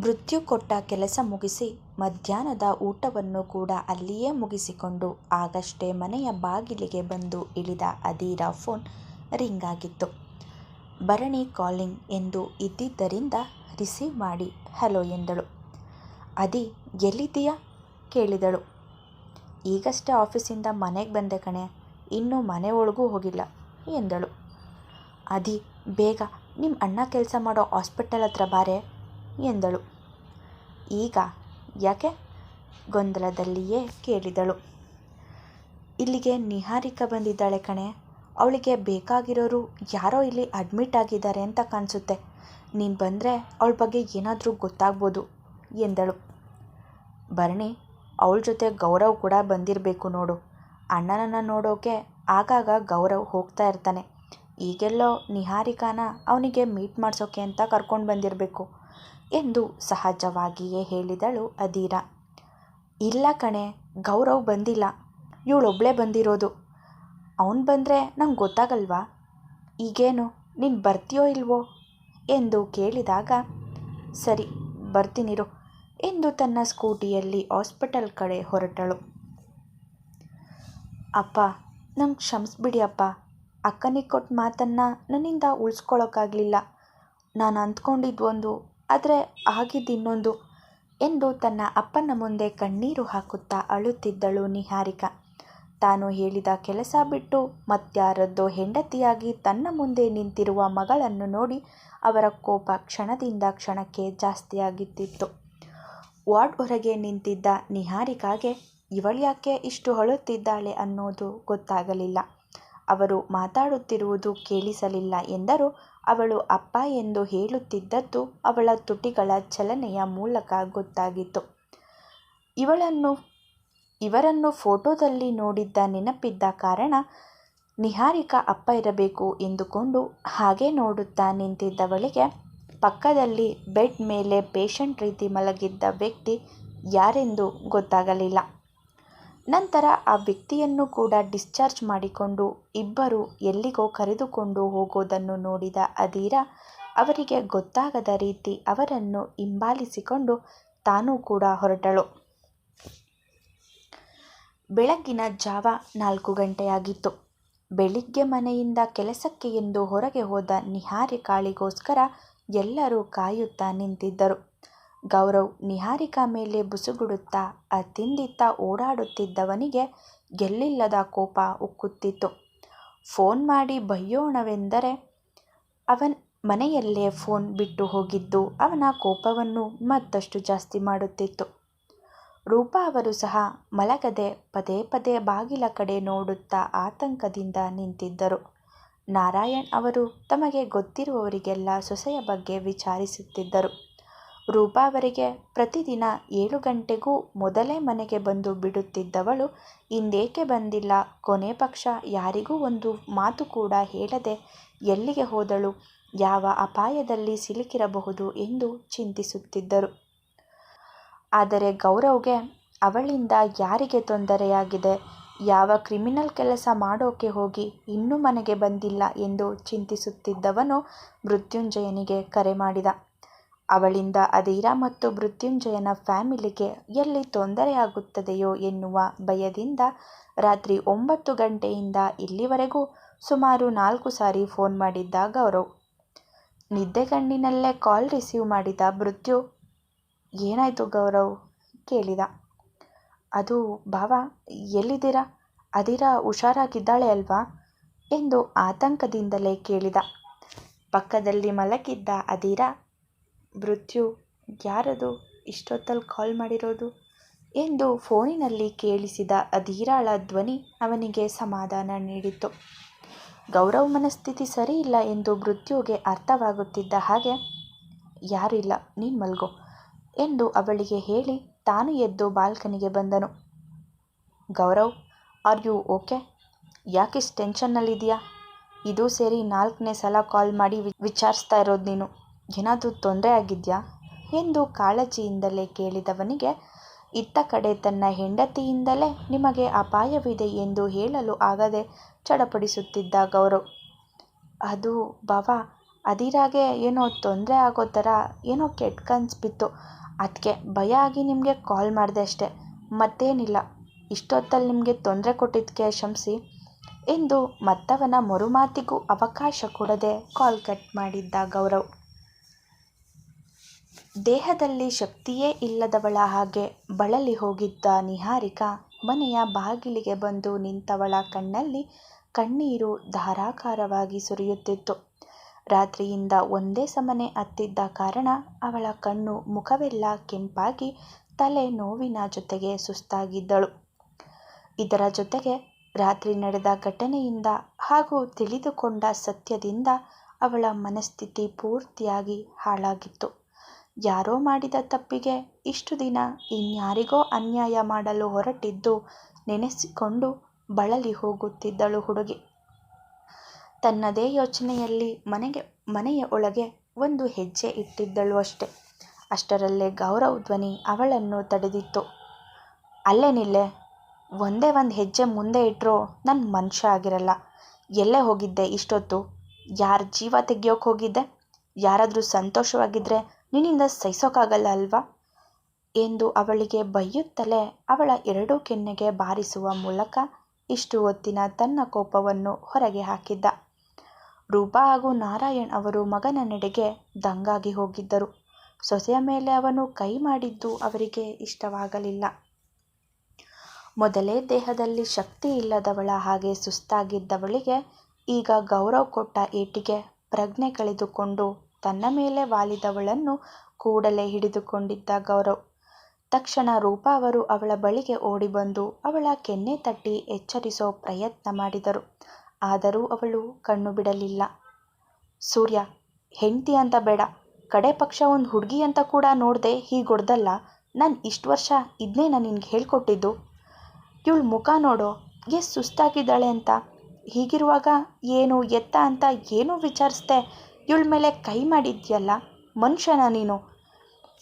ಮೃತ್ಯು ಕೊಟ್ಟ ಕೆಲಸ ಮುಗಿಸಿ ಮಧ್ಯಾಹ್ನದ ಊಟವನ್ನು ಕೂಡ ಅಲ್ಲಿಯೇ ಮುಗಿಸಿಕೊಂಡು ಆಗಷ್ಟೇ ಮನೆಯ ಬಾಗಿಲಿಗೆ ಬಂದು ಇಳಿದ ಅದೀರ ಫೋನ್ ರಿಂಗ್ ಆಗಿತ್ತು. ಭರಣಿ ಕಾಲಿಂಗ್ ಎಂದು ಇದ್ದಿದ್ದರಿಂದ ರಿಸೀವ್ ಮಾಡಿ ಹಲೋ ಎಂದಳು. ಅದಿ ಎಲ್ಲಿದ್ದೀಯಾ ಕೇಳಿದಳು. ಈಗಷ್ಟೇ ಆಫೀಸಿಂದ ಮನೆಗೆ ಬಂದೆ ಕಣೆ, ಇನ್ನೂ ಮನೆ ಒಳಗೂ ಹೋಗಿಲ್ಲ ಎಂದಳು. ಅದಿ ಬೇಗ ನಿಮ್ಮ ಅಣ್ಣ ಕೆಲಸ ಮಾಡೋ ಹಾಸ್ಪಿಟಲ್ ಹತ್ರ ಬಾರೇ ಎಂದಳು. ಈಗ ಯಾಕೆ ಗೊಂದಲದಲ್ಲಿಯೇ ಕೇಳಿದಳು. ಇಲ್ಲಿಗೆ ನಿಹಾರಿಕಾ ಬಂದಿದ್ದಾಳೆ ಕಣೆ ಅವಳಿಗೆ ಬೇಕಾಗಿರೋರು ಯಾರೋ ಇಲ್ಲಿ ಅಡ್ಮಿಟ್ ಆಗಿದ್ದಾರೆ ಅಂತ ಕಾಣಿಸುತ್ತೆ ನೀನು ಬಂದರೆ ಅವಳ ಬಗ್ಗೆ ಏನಾದರೂ ಗೊತ್ತಾಗ್ಬೋದು ಎಂದಳು. ಭರಣಿ, ಅವಳ ಜೊತೆ ಗೌರವ್ ಕೂಡ ಬಂದಿರಬೇಕು ನೋಡು. ಅಣ್ಣನನ್ನು ನೋಡೋಕೆ ಆಗಾಗ ಗೌರವ್ ಹೋಗ್ತಾ ಇರ್ತಾನೆ. ಈಗೆಲ್ಲೋ ನಿಹಾರಿಕಾನ ಅವನಿಗೆ ಮೀಟ್ ಮಾಡಿಸೋಕೆ ಅಂತ ಕರ್ಕೊಂಡು ಬಂದಿರ್ಬೇಕು ಎಂದು ಸಹಜವಾಗಿಯೇ ಹೇಳಿದಳು ಅದೀರ. ಇಲ್ಲ ಕಣೆ, ಗೌರವ್ ಬಂದಿಲ್ಲ. ಇವ್ಳೊಬ್ಳೇ ಬಂದಿರೋದು. ಅವನು ಬಂದ್ರೆ ನಂಗ್ ಗೊತ್ತಾಗಲ್ವಾ. ಈಗೇನು, ನೀನು ಬರ್ತೀಯೋ ಇಲ್ವೋ ಎಂದು ಕೇಳಿದಾಗ, ಸರಿ ಬರ್ತೀನಿರು ಎಂದು ತನ್ನ ಸ್ಕೂಟಿಯಲ್ಲಿ ಹಾಸ್ಪಿಟಲ್ ಕಡೆ ಹೊರಟಳು. ಅಪ್ಪ, ನಂಗ್ ಕ್ಷಮಿಸ್ಬಿಡಿ ಅಪ್ಪ. ಅಕ್ಕನಿಗೆ ಕೊಟ್ಟ ಮಾತನ್ನ ನನ್ನಿಂದ ಉಳ್ಸ್ಕೊಳಕ್ಕಾಗ್ಲಿಲ್ಲ. ನಾನು ಅಂದ್ಕೊಂಡಿದ್ದು ಒಂದು ಆದ್ರೆ ಆಗಿದ್ದು ಇನ್ನೊಂದು ಎಂದು ತನ್ನ ಅಪ್ಪನ ಮುಂದೆ ಕಣ್ಣೀರು ಹಾಕುತ್ತಾ ಅಳುತ್ತಿದ್ದಳು ನಿಹಾರಿಕಾ. ತಾನು ಹೇಳಿದ ಕೆಲಸ ಬಿಟ್ಟು ಮತ್ಯಾರದ್ದೋ ಹೆಂಡತಿಯಾಗಿ ತನ್ನ ಮುಂದೆ ನಿಂತಿರುವ ಮಗಳನ್ನು ನೋಡಿ ಅವರ ಕೋಪ ಕ್ಷಣದಿಂದ ಕ್ಷಣಕ್ಕೆ ಜಾಸ್ತಿಯಾಗುತ್ತಿತ್ತು. ವಾರ್ಡ್ ಹೊರಗೆ ನಿಂತಿದ್ದ ನಿಹಾರಿಕಾಗೆ, ಇವಳ್ಯಾಕೆ ಇಷ್ಟು ಅಳುತ್ತಿದ್ದಾಳೆ ಅನ್ನೋದು ಗೊತ್ತಾಗಲಿಲ್ಲ. ಅವರು ಮಾತಾಡುತ್ತಿರುವುದು ಕೇಳಿಸಲಿಲ್ಲ ಎಂದರೂ ಅವಳು ಅಪ್ಪ ಎಂದು ಹೇಳುತ್ತಿದ್ದದ್ದು ಅವಳ ತುಟಿಗಳ ಚಲನೆಯ ಮೂಲಕ ಗೊತ್ತಾಗಿತ್ತು. ಇವಳನ್ನು, ಇವರನ್ನು ಫೋಟೋದಲ್ಲಿ ನೋಡಿದ್ದ ನೆನಪಿದ್ದ ಕಾರಣ ನಿಹಾರಿಕಾ ಅಪ್ಪ ಇರಬೇಕು ಎಂದುಕೊಂಡು ಹಾಗೆ ನೋಡುತ್ತಾ ನಿಂತಿದ್ದವಳಿಗೆ ಪಕ್ಕದಲ್ಲಿ ಬೆಡ್ ಮೇಲೆ ಪೇಷಂಟ್ ರೀತಿ ಮಲಗಿದ್ದ ವ್ಯಕ್ತಿ ಯಾರೆಂದು ಗೊತ್ತಾಗಲಿಲ್ಲ. ನಂತರ ಆ ವ್ಯಕ್ತಿಯನ್ನು ಕೂಡ ಡಿಸ್ಚಾರ್ಜ್ ಮಾಡಿಕೊಂಡು ಇಬ್ಬರು ಎಲ್ಲಿಗೋ ಕರೆದುಕೊಂಡು ಹೋಗೋದನ್ನು ನೋಡಿದ ಅದೀರ ಅವರಿಗೆ ಗೊತ್ತಾಗದ ರೀತಿ ಅವರನ್ನು ಹಿಂಬಾಲಿಸಿಕೊಂಡು ತಾನೂ ಕೂಡ ಹೊರಟಳು. ಬೆಳಗ್ಗಿನ ಜಾವ ನಾಲ್ಕು ಗಂಟೆಯಾಗಿತ್ತು. ಬೆಳಿಗ್ಗೆ ಮನೆಯಿಂದ ಕೆಲಸಕ್ಕೆ ಎಂದು ಹೊರಗೆ ಹೋದ ನಿಹಾರಿಕಾಳಿಗೋಸ್ಕರ ಎಲ್ಲರೂ ಕಾಯುತ್ತಾ ನಿಂತಿದ್ದರು. ಗೌರವ್ ನಿಹಾರಿಕಾ ಮೇಲೆ ಬುಸುಗುಡುತ್ತಾ ಅತ್ತಿಂದಿತ್ತ ಓಡಾಡುತ್ತಿದ್ದವನಿಗೆ ಎಲ್ಲಿಲ್ಲದ ಕೋಪ ಉಕ್ಕುತ್ತಿತ್ತು. ಫೋನ್ ಮಾಡಿ ಬೈಯೋಣವೆಂದರೆ ಅವನ್ ಮನೆಯಲ್ಲೇ ಫೋನ್ ಬಿಟ್ಟು ಹೋಗಿದ್ದು ಅವನ ಕೋಪವನ್ನು ಮತ್ತಷ್ಟು ಜಾಸ್ತಿ ಮಾಡುತ್ತಿತ್ತು. ರೂಪಾ ಅವರು ಸಹ ಮಲಗದೆ ಪದೇ ಪದೇ ಬಾಗಿಲ ಕಡೆ ನೋಡುತ್ತಾ ಆತಂಕದಿಂದ ನಿಂತಿದ್ದರು. ನಾರಾಯಣ್ ಅವರು ತಮಗೆ ಗೊತ್ತಿರುವವರಿಗೆಲ್ಲ ಸೊಸೆಯ ಬಗ್ಗೆ ವಿಚಾರಿಸುತ್ತಿದ್ದರು. ರೂಪಾ ಅವರಿಗೆ ಪ್ರತಿದಿನ ಏಳು ಗಂಟೆಗೂ ಮೊದಲೇ ಮನೆಗೆ ಬಂದು ಬಿಡುತ್ತಿದ್ದವಳು, ಇಂದೇಕೆ ಬಂದಿಲ್ಲ? ಕೊನೆ ಪಕ್ಷ, ಯಾರಿಗೂ ಒಂದು ಮಾತು ಕೂಡ ಹೇಳದೆ ಎಲ್ಲಿಗೆ ಹೋದಳು? ಯಾವ ಅಪಾಯದಲ್ಲಿ ಸಿಲುಕಿರಬಹುದು? ಎಂದು ಚಿಂತಿಸುತ್ತಿದ್ದರು. ಆದರೆ ಗೌರವ್ಗೆ, ಅವಳಿಂದ ಯಾರಿಗೆ ತೊಂದರೆಯಾಗಿದೆ? ಯಾವ ಕ್ರಿಮಿನಲ್ ಕೆಲಸ ಮಾಡೋಕೆ ಹೋಗಿ ಇನ್ನೂ ಮನೆಗೆ ಬಂದಿಲ್ಲ? ಎಂದು ಚಿಂತಿಸುತ್ತಿದ್ದವನು ಮೃತ್ಯುಂಜಯನಿಗೆ ಕರೆ ಮಾಡಿದ. ಅವಳಿಂದ ಅಧೀರ ಮತ್ತು ಮೃತ್ಯುಂಜಯನ ಫ್ಯಾಮಿಲಿಗೆ ಎಲ್ಲಿ ತೊಂದರೆಯಾಗುತ್ತದೆಯೋ ಎನ್ನುವ ಭಯದಿಂದ ರಾತ್ರಿ ಒಂಬತ್ತು ಗಂಟೆಯಿಂದ ಇಲ್ಲಿವರೆಗೂ ಸುಮಾರು ನಾಲ್ಕು ಸಾರಿ ಫೋನ್ ಮಾಡಿದ್ದ ಗೌರವ್. ನಿದ್ದೆಗಣ್ಣಿನಲ್ಲೇ ಕಾಲ್ ರಿಸೀವ್ ಮಾಡಿದ ಮೃತ್ಯು ಏನಾಯಿತು ಗೌರವ್ ಕೇಳಿದ. ಅದು ಭಾವ, ಎಲ್ಲಿದ್ದೀರಾ ಅದಿರ ಹುಷಾರಾಗಿದ್ದಾಳೆ ಅಲ್ವಾ ಎಂದು ಆತಂಕದಿಂದಲೇ ಕೇಳಿದ. ಪಕ್ಕದಲ್ಲಿ ಮಲಗಿದ್ದ ಅದೀರ ಮೃತ್ಯು ಯಾರದು? ಇಷ್ಟೊತ್ತಲ್ಲಿ ಕಾಲ್ ಮಾಡಿರೋದು? ಎಂದು ಫೋನಿನಲ್ಲಿ ಕೇಳಿಸಿದ ಅಧೀರಾಳ ಧ್ವನಿ ಅವನಿಗೆ ಸಮಾಧಾನ ನೀಡಿತು. ಗೌರವ್ ಮನಸ್ಥಿತಿ ಸರಿಯಿಲ್ಲ ಎಂದು ಮೃತ್ಯುಗೆ ಅರ್ಥವಾಗುತ್ತಿದ್ದ ಹಾಗೆ, ಯಾರಿಲ್ಲ, ನೀನು ಮಲ್ಗೋ ಎಂದು ಅವಳಿಗೆ ಹೇಳಿ ತಾನು ಎದ್ದು ಬಾಲ್ಕನಿಗೆ ಬಂದನು. ಗೌರವ್ ಆರ್ ಯು ಓಕೆ ಯಾಕಿಷ್ಟು ಟೆನ್ಷನ್ನಲ್ಲಿದೆಯಾ ಇದೂ ಸೇರಿ ನಾಲ್ಕನೇ ಸಲ ಕಾಲ್ ಮಾಡಿ ವಿಚಾರಿಸ್ತಾ ಇರೋದು ನೀನು. ಏನಾದ್ರೂ ತೊಂದರೆ ಆಗಿದೆಯಾ ಎಂದು ಕಾಳಜಿಯಿಂದಲೇ ಕೇಳಿದವನಿಗೆ, ಇತ್ತ ಕಡೆ ತನ್ನ ಹೆಂಡತಿಯಿಂದಲೇ ನಿಮಗೆ ಅಪಾಯವಿದೆ ಎಂದು ಹೇಳಲು ಆಗದೆ ಚಡಪಡಿಸುತ್ತಿದ್ದ ಗೌರವ್. ಅದು ಭಾವ, ಅದಿರಾಗೆ ಏನೋ ತೊಂದರೆ ಆಗೋ ಥರ ಏನೋ ಕೆಟ್ಟ ಕನ್ಸ್ ಬಿತ್ತು. ಅದಕ್ಕೆ ಭಯ ಆಗಿ ನಿಮಗೆ ಕಾಲ್ ಮಾಡಿದೆ ಅಷ್ಟೆ. ಮತ್ತೇನಿಲ್ಲ. ಇಷ್ಟೊತ್ತಲ್ಲಿ ನಿಮಗೆ ತೊಂದರೆ ಕೊಟ್ಟಿದ್ದಕ್ಕೆ ಕ್ಷಮಿಸಿ ಎಂದು ಮತ್ತವನ ಮರುಮಾತಿಗೂ ಅವಕಾಶ ಕೊಡದೆ ಕಾಲ್ ಕಟ್ ಮಾಡಿದ್ದ ಗೌರವ್. ದೇಹದಲ್ಲಿ ಶಕ್ತಿಯೇ ಇಲ್ಲದವಳ ಹಾಗೆ ಬಳಲಿ ಹೋಗಿದ್ದ ನಿಹಾರಿಕಾ ಮನೆಯ ಬಾಗಿಲಿಗೆ ಬಂದು ನಿಂತವಳ ಕಣ್ಣಲ್ಲಿ ಕಣ್ಣೀರು ಧಾರಾಕಾರವಾಗಿ ಸುರಿಯುತ್ತಿತ್ತು. ರಾತ್ರಿಯಿಂದ ಒಂದೇ ಸಮನೆ ಅತ್ತಿದ್ದ ಕಾರಣ ಅವಳ ಕಣ್ಣು ಮುಖವೆಲ್ಲ ಕೆಂಪಾಗಿ ತಲೆ ನೋವಿನ ಜೊತೆಗೆ ಸುಸ್ತಾಗಿದ್ದಳು. ಇದರ ಜೊತೆಗೆ ರಾತ್ರಿ ನಡೆದ ಘಟನೆಯಿಂದ ಹಾಗೂ ತಿಳಿದುಕೊಂಡ ಸತ್ಯದಿಂದ ಅವಳ ಮನಸ್ಥಿತಿ ಪೂರ್ತಿಯಾಗಿ ಹಾಳಾಗಿತ್ತು. ಯಾರೋ ಮಾಡಿದ ತಪ್ಪಿಗೆ ಇಷ್ಟು ದಿನ ಇನ್ಯಾರಿಗೋ ಅನ್ಯಾಯ ಮಾಡಲು ಹೊರಟಿದ್ದು ನೆನೆಸಿಕೊಂಡು ಬಳಲಿ ಹೋಗುತ್ತಿದ್ದಳು ಹುಡುಗಿ. ತನ್ನದೇ ಯೋಚನೆಯಲ್ಲಿ ಮನೆಗೆ, ಮನೆಯ ಒಳಗೆ ಒಂದು ಹೆಜ್ಜೆ ಇಟ್ಟಿದ್ದಳು ಅಷ್ಟೆ. ಅಷ್ಟರಲ್ಲೇ ಗೌರವ್ ಧ್ವನಿ ಅವಳನ್ನು ತಡೆದಿತ್ತು. ಅಲ್ಲೇ ನಿಲ್ಲೆ, ಒಂದೇ ಒಂದು ಹೆಜ್ಜೆ ಮುಂದೆ ಇಟ್ಟರೂ ನನ್ನ ಮನುಷ್ಯ ಆಗಿರಲ್ಲ. ಎಲ್ಲೇ ಹೋಗಿದ್ದೆ ಇಷ್ಟೊತ್ತು? ಯಾರ ಜೀವ ತೆಗಿಯೋಕೆ ಹೋಗಿದ್ದೆ? ಯಾರಾದರೂ ಸಂತೋಷವಾಗಿದ್ದರೆ ನಿನ್ನಿಂದ ಸಹಿಸೋಕ್ಕಾಗಲ್ಲ ಅಲ್ವಾ? ಎಂದು ಅವಳಿಗೆ ಬೈಯುತ್ತಲೇ ಅವಳ ಎರಡೂ ಕೆನ್ನೆಗೆ ಬಾರಿಸುವ ಮೂಲಕ ಇಷ್ಟು ಹೊತ್ತಿನ ತನ್ನ ಕೋಪವನ್ನು ಹೊರಗೆ ಹಾಕಿದ್ದ. ರೂಪಾ ಹಾಗೂ ನಾರಾಯಣ್ ಅವರು ಮಗನ ನೆಡೆಗೆ ದಂಗಾಗಿ ಹೋಗಿದ್ದರು. ಸೊಸೆಯ ಮೇಲೆ ಅವನು ಕೈ ಮಾಡಿದ್ದು ಅವರಿಗೆ ಇಷ್ಟವಾಗಲಿಲ್ಲ. ಮೊದಲೇ ದೇಹದಲ್ಲಿ ಶಕ್ತಿ ಇಲ್ಲದವಳ ಹಾಗೆ ಸುಸ್ತಾಗಿದ್ದವಳಿಗೆ ಈಗ ಗೌರವ ಕೊಟ್ಟ ಏಟಿಗೆ ಪ್ರಜ್ಞೆ ಕಳೆದುಕೊಂಡು ತನ್ನ ಮೇಲೆ ವಾಲಿದವಳನ್ನು ಕೂಡಲೇ ಹಿಡಿದುಕೊಂಡಿದ್ದ ಗೌರವ್. ತಕ್ಷಣ ರೂಪಾ ಅವರು ಅವಳ ಬಳಿಗೆ ಓಡಿಬಂದು ಅವಳ ಕೆನ್ನೆ ತಟ್ಟಿ ಎಚ್ಚರಿಸೋ ಪ್ರಯತ್ನ ಮಾಡಿದರು. ಆದರೂ ಅವಳು ಕಣ್ಣು ಬಿಡಲಿಲ್ಲ. ಸೂರ್ಯ, ಹೆಂಡ್ತಿ ಅಂತ ಬೇಡ. ಕಡೆ ಪಕ್ಷ ಒಂದು ಹುಡುಗಿ ಅಂತ ಕೂಡ ನೋಡದೆ ಹೀಗೊಡ್ದಲ್ಲ. ನಾನು ಇಷ್ಟು ವರ್ಷ ಇದನ್ನೇ ನಾನು ನಿನ್ಗೆ ಹೇಳ್ಕೊಟ್ಟಿದ್ದು? ಇವಳು ಮುಖ ನೋಡೋ, ಎಷ್ಟು ಸುಸ್ತಾಗಿದ್ದಾಳೆ ಅಂತ. ಹೀಗಿರುವಾಗ ಏನು ಎತ್ತ ಅಂತ ಏನೂ ವಿಚಾರಿಸ್ದೆ? ಇವಳ ಮೇಲೆ ಕೈ ಮಾಡಿದ್ಯಲ್ಲ, ಮನುಷ್ಯನ ನೀನು?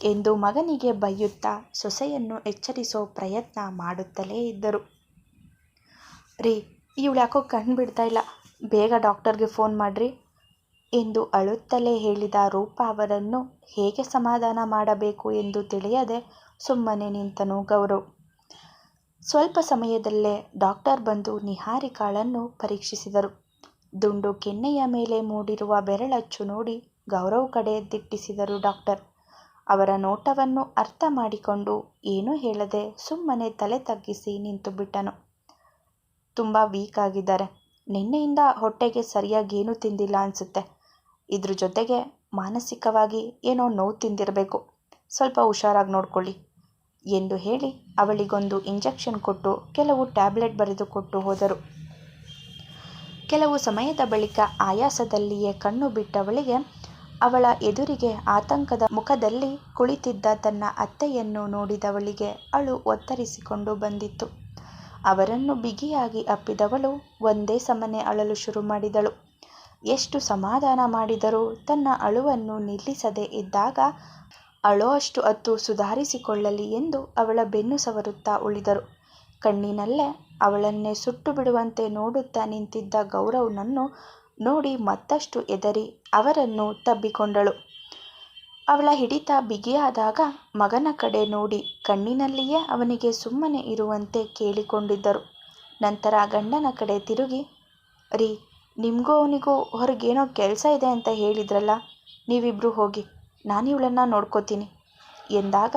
ಎಂದು ಮಗನಿಗೆ ಬೈಯುತ್ತಾ ಸೊಸೆಯನ್ನು ಎಚ್ಚರಿಸೋ ಪ್ರಯತ್ನ ಮಾಡುತ್ತಲೇ ಇದ್ದರು. ರೀ, ಇವಳು ಯಾಕೋ ಕಣ್ಣು ಬಿಡ್ತಾ ಇಲ್ಲ, ಬೇಗ ಡಾಕ್ಟರ್ಗೆ ಫೋನ್ ಮಾಡಿರಿ ಎಂದು ಅಳುತ್ತಲೇ ಹೇಳಿದ ರೂಪ ಅವರನ್ನು ಹೇಗೆ ಸಮಾಧಾನ ಮಾಡಬೇಕು ಎಂದು ತಿಳಿಯದೆ ಸುಮ್ಮನೆ ನಿಂತನು ಗೌರವ್ ಸ್ವಲ್ಪ ಸಮಯದಲ್ಲೇ ಡಾಕ್ಟರ್ ಬಂದು ನಿಹಾರಿಕಾಳನ್ನು ಪರೀಕ್ಷಿಸಿದರು. ದುಂಡು ಕೆನ್ನೆಯ ಮೇಲೆ ಮೂಡಿರುವ ಬೆರಳಚ್ಚು ನೋಡಿ ಗೌರವ್ ಕಡೆ ದಿಟ್ಟಿಸಿದರು ಡಾಕ್ಟರ್. ಅವರ ನೋಟವನ್ನು ಅರ್ಥ ಮಾಡಿಕೊಂಡು ಏನೂ ಹೇಳದೆ ಸುಮ್ಮನೆ ತಲೆ ತಗ್ಗಿಸಿ ನಿಂತುಬಿಟ್ಟನು ತುಂಬ ವೀಕ್ ಆಗಿದ್ದಾರೆ. ನಿನ್ನೆಯಿಂದ ಹೊಟ್ಟೆಗೆ ಸರಿಯಾಗಿ ಏನೂ ತಿಂದಿಲ್ಲ ಅನಿಸುತ್ತೆ. ಇದ್ರ ಜೊತೆಗೆ ಮಾನಸಿಕವಾಗಿ ಏನೋ ನೋವು ತಿಂದಿರಬೇಕು. ಸ್ವಲ್ಪ ಹುಷಾರಾಗಿ ನೋಡ್ಕೊಳ್ಳಿ ಎಂದು ಹೇಳಿ ಅವಳಿಗೊಂದು ಇಂಜೆಕ್ಷನ್ ಕೊಟ್ಟು ಕೆಲವು ಟ್ಯಾಬ್ಲೆಟ್ ಬರೆದುಕೊಟ್ಟು ಹೋದರು. ಕೆಲವು ಸಮಯದ ಬಳಿಕ ಆಯಾಸದಲ್ಲಿಯೇ ಕಣ್ಣು ಬಿಟ್ಟವಳಿಗೆ ಅವಳ ಎದುರಿಗೆ ಆತಂಕದ ಮುಖದಲ್ಲಿ ಕುಳಿತಿದ್ದ ತನ್ನ ಅತ್ತೆಯನ್ನು ನೋಡಿದವಳಿಗೆ ಅಳು ಒತ್ತರಿಸಿಕೊಂಡು ಬಂದಿತ್ತು. ಅವರನ್ನು ಬಿಗಿಯಾಗಿ ಅಪ್ಪಿದವಳು ಒಂದೇ ಸಮನೆ ಅಳಲು ಶುರು ಮಾಡಿದಳು. ಎಷ್ಟು ಸಮಾಧಾನ ಮಾಡಿದರೂ ತನ್ನ ಅಳುವನ್ನು ನಿಲ್ಲಿಸದೆ ಇದ್ದಾಗ ಅಳೋ ಅಷ್ಟು ಅತ್ತು ಸುಧಾರಿಸಿಕೊಳ್ಳಲಿ ಎಂದು ಅವಳ ಬೆನ್ನು ಸವರುತ್ತಾ ಉಳಿದರು. ಕಣ್ಣಿನಲ್ಲೇ ಅವಳನ್ನೇ ಸುಟ್ಟು ಬಿಡುವಂತೆ ನೋಡುತ್ತಾ ನಿಂತಿದ್ದ ಗೌರವ್ನನ್ನು ನೋಡಿ ಮತ್ತಷ್ಟು ಎದರಿ ಅವರನ್ನು ತಬ್ಬಿಕೊಂಡಳು. ಅವಳ ಹಿಡಿತ ಬಿಗಿಯಾದಾಗ ಮಗನ ಕಡೆ ನೋಡಿ ಕಣ್ಣಿನಲ್ಲಿಯೇ ಅವನಿಗೆ ಸುಮ್ಮನೆ ಇರುವಂತೆ ಕೇಳಿಕೊಂಡಿದ್ದರು. ನಂತರ ಗಂಡನ ಕಡೆ ತಿರುಗಿ, ರೀ, ನಿಮಗೂ ಅವನಿಗೂ ಹೊರಗೇನೋ ಕೆಲಸ ಇದೆ ಅಂತ ಹೇಳಿದ್ರಲ್ಲ ನೀವಿಬ್ಬರು ಹೋಗಿ, ನಾನಿವಳನ್ನು ನೋಡ್ಕೋತೀನಿ, ಎಂದಾಗ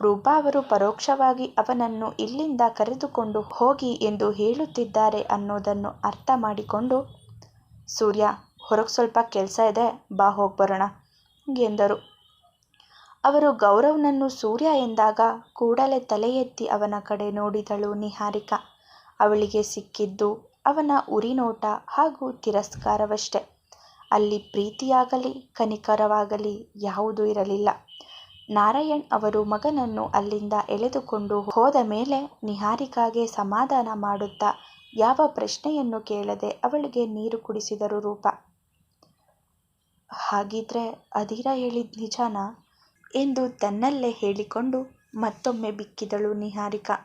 ರೂಪಾ ಅವರು ಪರೋಕ್ಷವಾಗಿ ಅವನನ್ನು ಇಲ್ಲಿಂದ ಕರೆದುಕೊಂಡು ಹೋಗಿ ಎಂದು ಹೇಳುತ್ತಿದ್ದಾರೆ ಅನ್ನೋದನ್ನು ಅರ್ಥ ಮಾಡಿಕೊಂಡು, ಸೂರ್ಯ, ಹೊರಗೆ ಸ್ವಲ್ಪ ಕೆಲಸ ಇದೆ, ಬಾ ಹೋಗ್ಬರೋಣ ಎಂದರು. ಅವರು ಗೌರವ್ನನ್ನು ಸೂರ್ಯ ಎಂದಾಗ ಕೂಡಲೇ ತಲೆ ಎತ್ತಿ ಅವನ ಕಡೆ ನೋಡಿದಳು ನಿಹಾರಿಕಾ. ಅವಳಿಗೆ ಸಿಕ್ಕಿದ್ದು ಅವನ ಉರಿನೋಟ ಹಾಗೂ ತಿರಸ್ಕಾರವಷ್ಟೆ. ಅಲ್ಲಿ ಪ್ರೀತಿಯಾಗಲಿ, ಕನಿಕರವಾಗಲಿ ಯಾವುದೂ ಇರಲಿಲ್ಲ. ನಾರಾಯಣ್ ಅವರು ಮಗನನ್ನು ಅಲ್ಲಿಂದ ಎಳೆದುಕೊಂಡು ಹೋದ ಮೇಲೆ ನಿಹಾರಿಕಾಗೆ ಸಮಾಧಾನ ಮಾಡುತ್ತಾ, ಯಾವ ಪ್ರಶ್ನೆಯನ್ನು ಕೇಳದೆ ಅವಳಿಗೆ ನೀರು ಕುಡಿಸಿದರು ರೂಪ. ಹಾಗಿದ್ರೆ ಅಧೀರ ಹೇಳಿದ ನಿಜಾನಾ? ಎಂದು ತನ್ನಲ್ಲೇ ಹೇಳಿಕೊಂಡು ಮತ್ತೊಮ್ಮೆ ಬಿಕ್ಕಿದಳು ನಿಹಾರಿಕಾ.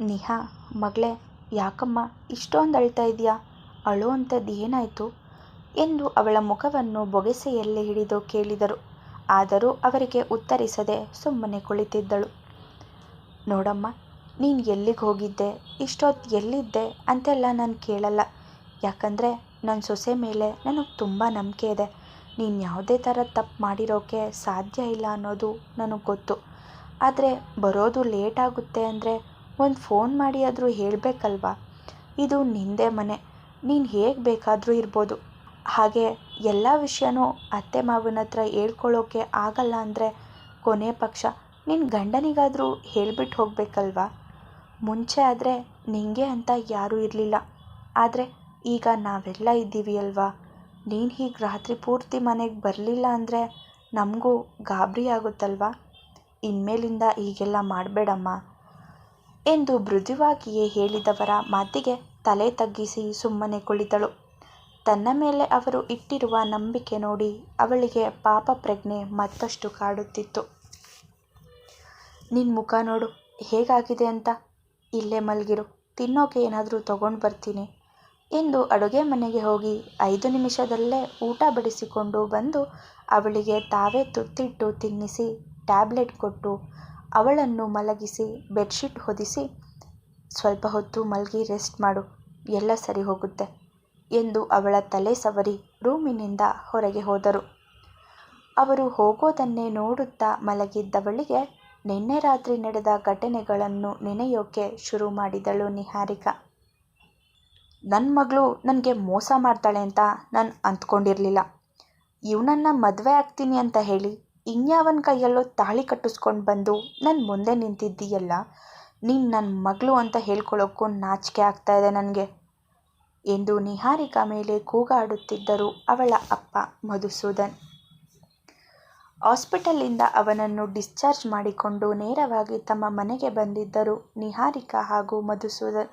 ನಿಹಾ, ಮಗಳೇ, ಯಾಕಮ್ಮ ಇಷ್ಟೊಂದು ಅಳ್ತಾ ಇದೆಯಾ ಅಳು ಅಂಥದ್ದು ಏನಾಯಿತು? ಎಂದು ಅವಳ ಮುಖವನ್ನು ಬೊಗೆಸೆಯಲ್ಲಿ ಹಿಡಿದು ಕೇಳಿದರು. ಆದರೂ ಅವರಿಗೆ ಉತ್ತರಿಸದೆ ಸುಮ್ಮನೆ ಕುಳಿತಿದ್ದಳು. ನೋಡಮ್ಮ, ನೀನು ಎಲ್ಲಿಗೆ ಹೋಗಿದ್ದೆ, ಇಷ್ಟೊತ್ತು ಎಲ್ಲಿದ್ದೆ ಅಂತೆಲ್ಲ ನಾನು ಕೇಳಲ್ಲ. ಯಾಕಂದರೆ ನನ್ನ ಸೊಸೆ ಮೇಲೆ ನನಗೆ ತುಂಬ ನಂಬಿಕೆ ಇದೆ. ನೀನು ಯಾವುದೇ ಥರ ತಪ್ಪು ಮಾಡಿರೋಕೆ ಸಾಧ್ಯ ಇಲ್ಲ ಅನ್ನೋದು ನನಗೆ ಗೊತ್ತು. ಆದರೆ ಬರೋದು ಲೇಟ್ ಆಗುತ್ತೆ ಅಂದರೆ ಒಂದು ಫೋನ್ ಮಾಡಿ ಆದರೂ ಹೇಳಬೇಕಲ್ವಾ ಇದು ನಿಂದೇ ಮನೆ. ನೀನು ಹೇಗೆ ಬೇಕಾದರೂ ಇರ್ಬೋದು. ಹಾಗೆ ಎಲ್ಲ ವಿಷಯನೂ ಅತ್ತೆ ಮಾವನತ್ರ ಹೇಳ್ಕೊಳೋಕೆ ಆಗಲ್ಲ ಅಂದರೆ ಕೊನೆಯ ಪಕ್ಷ ನಿನ್ನ ಗಂಡನಿಗಾದರೂ ಹೇಳ್ಬಿಟ್ಟು ಹೋಗಬೇಕಲ್ವಾ ಮುಂಚೆ ಆದರೆ ನಿಂಗೆ ಅಂತ ಯಾರೂ ಇರಲಿಲ್ಲ ಆದರೆ ಈಗ ನಾವೆಲ್ಲ ಇದ್ದೀವಿ ಅಲ್ವಾ? ನೀನು ಹೀಗೆ ರಾತ್ರಿ ಪೂರ್ತಿ ಮನೆಗೆ ಬರಲಿಲ್ಲ ಅಂದರೆ ನಮಗೂ ಗಾಬರಿ ಆಗುತ್ತಲ್ವಾ? ಇನ್ಮೇಲಿಂದ ಹೀಗೆಲ್ಲ ಮಾಡಬೇಡಮ್ಮ ಎಂದು ಮೃದುವಾಗಿಯೇ ಹೇಳಿದವರ ಮಾತಿಗೆ ತಲೆ ತಗ್ಗಿಸಿ ಸುಮ್ಮನೆ ಕುಳಿತಳು. ತನ್ನ ಮೇಲೆ ಅವರು ಇಟ್ಟಿರುವ ನಂಬಿಕೆ ನೋಡಿ ಅವಳಿಗೆ ಪಾಪ ಪ್ರಜ್ಞೆ ಮತ್ತಷ್ಟು ಕಾಡುತ್ತಿತ್ತು. ನಿನ್ ಮುಖ ನೋಡು ಹೇಗಾಗಿದೆ ಅಂತ. ಇಲ್ಲೇ ಮಲಗಿರು, ತಿನ್ನೋಕೆ ಏನಾದರೂ ತಗೊಂಡು ಬರ್ತೀನಿ. ಎಂದು ಅಡುಗೆ ಮನೆಗೆ ಹೋಗಿ ಐದು ನಿಮಿಷದಲ್ಲೇ ಊಟ ಬಡಿಸಿಕೊಂಡು ಬಂದು ಅವಳಿಗೆ ತಾವೇ ತುತ್ತಿಟ್ಟು ತಿನ್ನಿಸಿ ಟ್ಯಾಬ್ಲೆಟ್ ಕೊಟ್ಟು ಅವಳನ್ನು ಮಲಗಿಸಿ ಬೆಡ್ಶೀಟ್ ಹೊದಿಸಿ ಸ್ವಲ್ಪ ಹೊತ್ತು ಮಲಗಿ ರೆಸ್ಟ್ ಮಾಡು ಎಲ್ಲ ಸರಿ ಹೋಗುತ್ತೆ ಎಂದು ಅವಳ ತಲೆ ಸವರಿ ರೂಮಿನಿಂದ ಹೊರಗೆ ಹೋದರು. ಅವರು ಹೋಗೋದನ್ನೇ ನೋಡುತ್ತಾ ಮಲಗಿದ್ದವಳಿಗೆ ನಿನ್ನೆ ರಾತ್ರಿ ನಡೆದ ಘಟನೆಗಳನ್ನು ನೆನೆಯೋಕೆ ಶುರು ಮಾಡಿದಳು ನಿಹಾರಿಕಾ. ನನ್ನ ಮಗಳು ನನಗೆ ಮೋಸ ಮಾಡ್ತಾಳೆ ಅಂತ ನಾನು ಅಂದ್ಕೊಂಡಿರಲಿಲ್ಲ ಇವ್ನನ್ನ ಮದುವೆ ಆಗ್ತೀನಿ ಅಂತ ಹೇಳಿ ಇನ್ಯಾವನ್ ಕೈಯಲ್ಲೋ ತಾಳಿ ಕಟ್ಟಿಸ್ಕೊಂಡು ಬಂದು ನನ್ನ ಮುಂದೆ ನಿಂತಿದ್ದೀಯಲ್ಲ, ನೀನು ನನ್ನ ಮಗಳು ಅಂತ ಹೇಳ್ಕೊಳಕ್ಕೂ ನಾಚಿಕೆ ಆಗ್ತಾ ಇದೆ ನನ್ಗೆ ಎಂದು ನಿಹಾರಿಕಾ ಮೇಲೆ ಕೂಗಾಡುತ್ತಿದ್ದರು ಅವಳ ಅಪ್ಪ ಮಧುಸೂದನ್. ಹಾಸ್ಪಿಟಲ್ನಿಂದ ಅವನನ್ನು ಡಿಸ್ಚಾರ್ಜ್ ಮಾಡಿಕೊಂಡು ನೇರವಾಗಿ ತಮ್ಮ ಮನೆಗೆ ಬಂದಿದ್ದರು ನಿಹಾರಿಕಾ ಹಾಗೂ ಮಧುಸೂದನ್.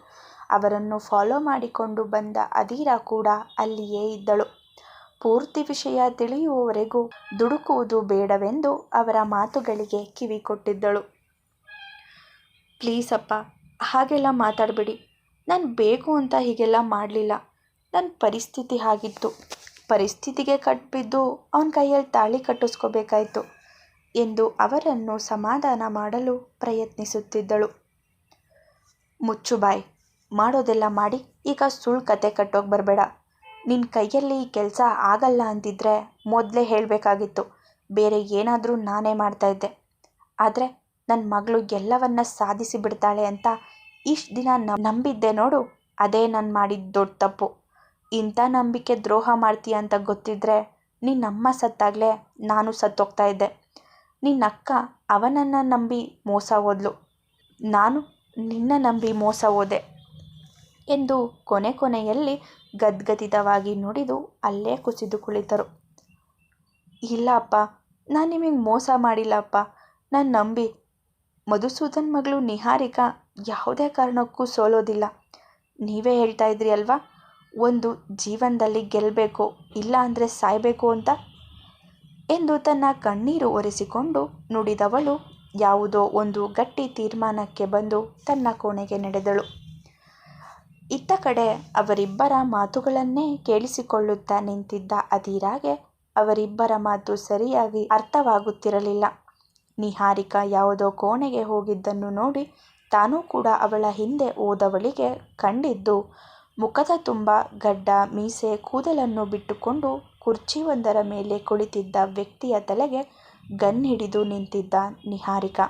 ಅವರನ್ನು ಫಾಲೋ ಮಾಡಿಕೊಂಡು ಬಂದ ಅದೀರಾ ಕೂಡ ಅಲ್ಲಿಯೇ ಇದ್ದಳು. ಪೂರ್ತಿ ವಿಷಯ ತಿಳಿಯುವವರೆಗೂ ದುಡುಕುವುದು ಬೇಡವೆಂದು ಅವರ ಮಾತುಗಳಿಗೆ ಕಿವಿ ಕೊಟ್ಟಿದ್ದಳು. ಪ್ಲೀಸ್ ಅಪ್ಪ, ಹಾಗೆಲ್ಲ ಮಾತಾಡ್ಬೇಡಿ. ನಾನ್ ಬೇಕು ಅಂತ ಹೀಗೆಲ್ಲ ಮಾಡಲಿಲ್ಲ ನನ್ನ ಪರಿಸ್ಥಿತಿ ಹಾಗಿತ್ತು. ಪರಿಸ್ಥಿತಿಗೆ ಕಟ್ಬಿದ್ದು ಅವನ ಕೈಯಲ್ಲಿ ತಾಳಿ ಕಟ್ಟಿಸ್ಕೋಬೇಕಾಯ್ತು ಎಂದು ಅವರನ್ನು ಸಮಾಧಾನ ಮಾಡಲು ಪ್ರಯತ್ನಿಸುತ್ತಿದ್ದಳು. ಮುಚ್ಚು ಬಾಯ್. ಮಾಡೋದೆಲ್ಲ ಮಾಡಿ, ಈಗ ಸುಳ್ಳು ಕತೆ ಕಟ್ಟೋಗಿ ಬರಬೇಡ ನಿನ್ನ ಕೈಯಲ್ಲಿ ಈ ಕೆಲಸ ಆಗಲ್ಲ ಅಂತಿದ್ರೆ ಮೊದಲೇ ಹೇಳಬೇಕಾಗಿತ್ತು ಬೇರೆ ಏನಾದರೂ ನಾನೇ ಮಾಡ್ತಾಯಿದ್ದೆ ಆದರೆ ನನ್ನ ಮಗಳು ಮಗ್ಳು ಎಲ್ಲವನ್ನ ಸಾಧಿಸಿ ಬಿಡ್ತಾಳೆ ಅಂತ ಇಷ್ಟ್ ದಿನ ನಂಬಿದ್ದೆ ನೋಡು, ಅದೇ ನಾನು ಮಾಡಿದ ದೊಡ್ಡ ತಪ್ಪು. ಇಂಥ ನಂಬಿಕೆ ದ್ರೋಹ ಮಾಡ್ತೀಯ ಅಂತ ಗೊತ್ತಿದ್ರೆ ನಿನ್ನಮ್ಮ ಸತ್ತಾಗಲೇ ನಾನು ಸತ್ತೋಗ್ತಾ ಇದ್ದೆ. ನಿನ್ನಕ್ಕ ಅವನನ್ನ ನಂಬಿ ಮೋಸ ಹೋದ್ಲು. ನಾನು ನಿನ್ನ ನಂಬಿ ಮೋಸ ಹೋದೆ ಎಂದು ಕೊನೆ ಕೊನೆಯಲ್ಲಿ ಗದ್ಗದಿತವಾಗಿ ನುಡಿದು ಅಲ್ಲೇ ಕುಸಿದು ಕುಳಿತರು. ಇಲ್ಲ ಅಪ್ಪ, ನಾನು ನಿಮಗೆ ಮೋಸ ಮಾಡಿಲ್ಲ ಅಪ್ಪ ನಾನು ನಂಬಿ ಮಧುಸೂದನ್ ಮಗಳು ನಿಹಾರಿಕಾ ಯಾವುದೇ ಕಾರಣಕ್ಕೂ ಸೋಲೋದಿಲ್ಲ. ನೀವೇ ಹೇಳ್ತಾ ಇದ್ರಿ ಅಲ್ವಾ ಒಂದು ಜೀವನದಲ್ಲಿ ಗೆಲ್ಲಬೇಕು ಇಲ್ಲ ಅಂದರೆ ಸಾಯ್ಬೇಕು ಅಂತ. ಎಂದು ತನ್ನ ಕಣ್ಣೀರು ಒರೆಸಿಕೊಂಡು ನುಡಿದವಳು ಯಾವುದೋ ಒಂದು ಗಟ್ಟಿ ತೀರ್ಮಾನಕ್ಕೆ ಬಂದು ತನ್ನ ಕೋಣೆಗೆ ನಡೆದಳು. ಇತ್ತ ಕಡೆ ಅವರಿಬ್ಬರ ಮಾತುಗಳನ್ನೇ ಕೇಳಿಸಿಕೊಳ್ಳುತ್ತಾ ನಿಂತಿದ್ದ ಅಧೀರಾಗೆ ಅವರಿಬ್ಬರ ಮಾತು ಸರಿಯಾಗಿ ಅರ್ಥವಾಗುತ್ತಿರಲಿಲ್ಲ. ನಿಹಾರಿಕಾ ಯಾವುದೋ ಕೋಣೆಗೆ ಹೋಗಿದ್ದನ್ನು ನೋಡಿ ತಾನೂ ಕೂಡ ಅವಳ ಹಿಂದೆ ಓದವಳಿಗೆ ಕಂಡಿದ್ದು. ಮುಖದ ತುಂಬ ಗಡ್ಡ, ಮೀಸೆ, ಕೂದಲನ್ನು ಬಿಟ್ಟುಕೊಂಡು ಕುರ್ಚಿಯೊಂದರ ಮೇಲೆ ಕುಳಿತಿದ್ದ ವ್ಯಕ್ತಿಯ ತಲೆಗೆ ಗನ್ ಹಿಡಿದು ನಿಂತಿದ್ದ ನಿಹಾರಿಕಾ.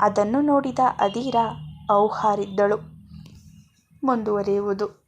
ಅದನ್ನು ನೋಡಿದ ಅದೀರಾ ಔಹಾರಿದ್ದಳು. ಮುಂದುವರಿಯುವುದು.